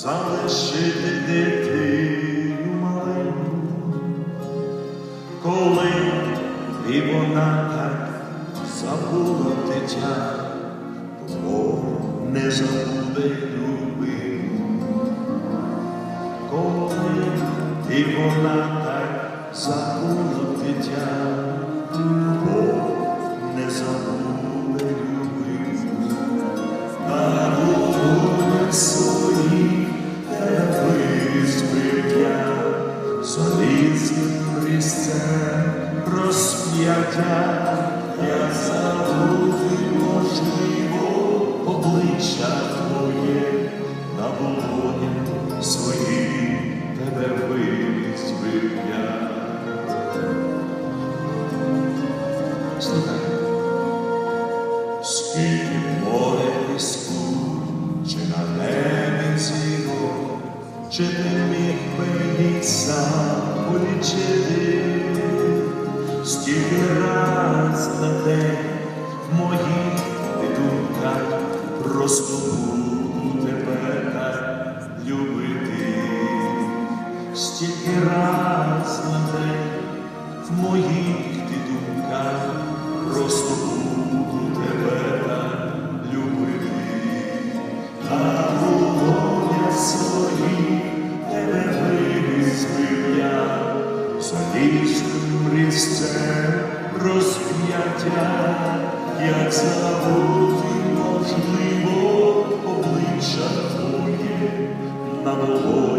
залишити дитину маленьку, коли і вона так забула дитя, то не забуде любиму. Коли і вона так забула дитя, то не забуде чи ти міг їх сам полічити, скільки раз на день в моїх думках просто буду тебе так любити, стільки раз на день в моїх думках просто залізним Христе розп'яття, як забути можливо обличчя твоє, на долонях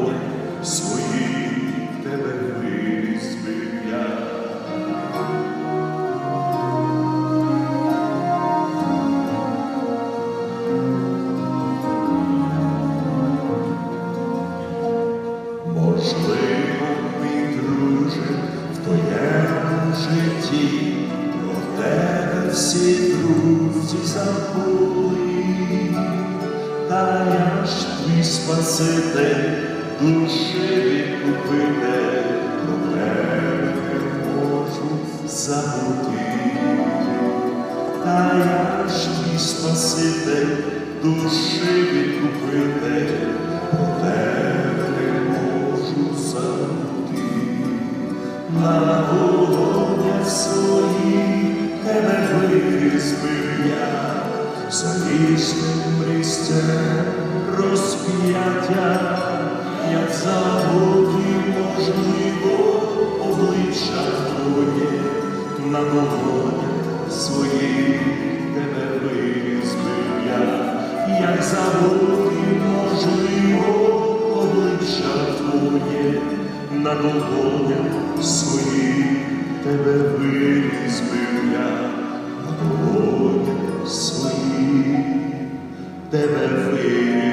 житті про тебе всі друзі забули, та я ж твій спаситель, душі відкупитель, про тебе не можу забути. Та я ж твій спаситель, душі відкупитель, про тебе не можу забути. Своїх тебе визвив я, залізним місцем розп'яття, як забути можливо обличчя твоє, на долонях своїх тебе визвив я, як забути можливо обличчя твоє, на долонях своїх тебе визвив я, на полоні своїх тебе визвив